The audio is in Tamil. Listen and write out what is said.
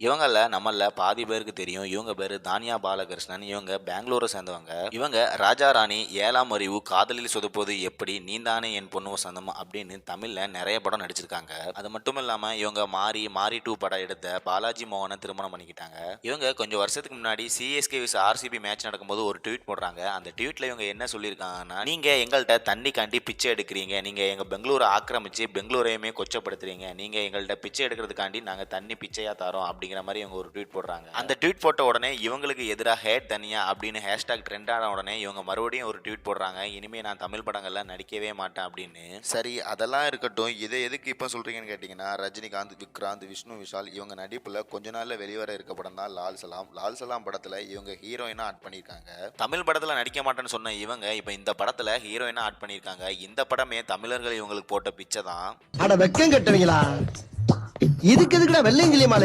இவங்கள நம்மள பாதி பேருக்கு தெரியும். இவங்க பேரு தானியா பாலகிருஷ்ணன். இவங்க பெங்களூரை சேர்ந்தவங்க. இவங்க ராஜா ராணி ஏழாம் அறிவு காதலில் சொதப்போது எப்படி நீந்தானே என் பொண்ணு சொந்தம் அப்படின்னு தமிழ்ல நிறைய படம் நடிச்சிருக்காங்க. அது மட்டும் இல்லாம இவங்க மாறி மாறி டூ படம் எடுத்த பாலாஜி மோகனை திருமணம் பண்ணிக்கிட்டாங்க. இவங்க கொஞ்சம் வருஷத்துக்கு முன்னாடி சிஎஸ்கே விஸ் ஆர்சிபி மேட்ச் நடக்கும்போது ஒரு ட்வீட் போடுறாங்க. அந்த ட்வீட்ல இவங்க என்ன சொல்லியிருக்காங்கன்னா நீங்க எங்கள்கிட்ட தண்ணி காண்டி பிச்சை எடுக்கிறீங்க. நீங்க எங்க பெங்களூரை ஆக்கிரமிச்சு பெங்களூரையுமே கொச்சப்படுத்துறீங்க. நீங்க எங்கள்கிட்ட பிச்சை எடுக்கிறதுக்காண்டி நாங்க தண்ணி பிச்சையா தரோம் அப்படிங்கிற மாதிரி இவங்க ஒரு ட்வீட் போடுறாங்க. அந்த ட்வீட் போட்ட உடனே இவங்களுக்கு எதிராக ஹேட் தனியா அப்படின்னு ஹேஷ்டாக் ட்ரெண்ட் ஆன உடனே இவங்க மறுபடியும் ஒரு ட்வீட் போடுறாங்க. இனிமே நான் தமிழ் படங்கள்ல நடிக்கவே மாட்டேன் அப்படின்னு. சரி அதெல்லாம் இருக்கட்டும். இதை எதுக்கு இப்போ சொல்றீங்கன்னு கேட்டிங்கன்னா ரஜினிகாந்த் விக்ராந்த் விஷ்ணு விஷால் இவங்க நடிப்புல கொஞ்ச நாள்ல வெளிவர இருக்க படம் தான் லால் சலாம். லால் சலாம் படத்துல இவங்க ஹீரோயினா ஆட் பண்ணியிருக்காங்க. தமிழ் படத்துல நடிக்க மாட்டேன்னு சொன்ன இவங்க இப்போ இந்த படத்துல ஹீரோயினா ஆட் பண்ணியிருக்காங்க. இந்த படமே தமிழர்கள் இவங்களுக்கு போட்ட பிச்சை தான். அட வெக்கம் கட்டுவீங்களா? இதுக்கு எதுக்குடா வெள்ளையங்கிலி மாலை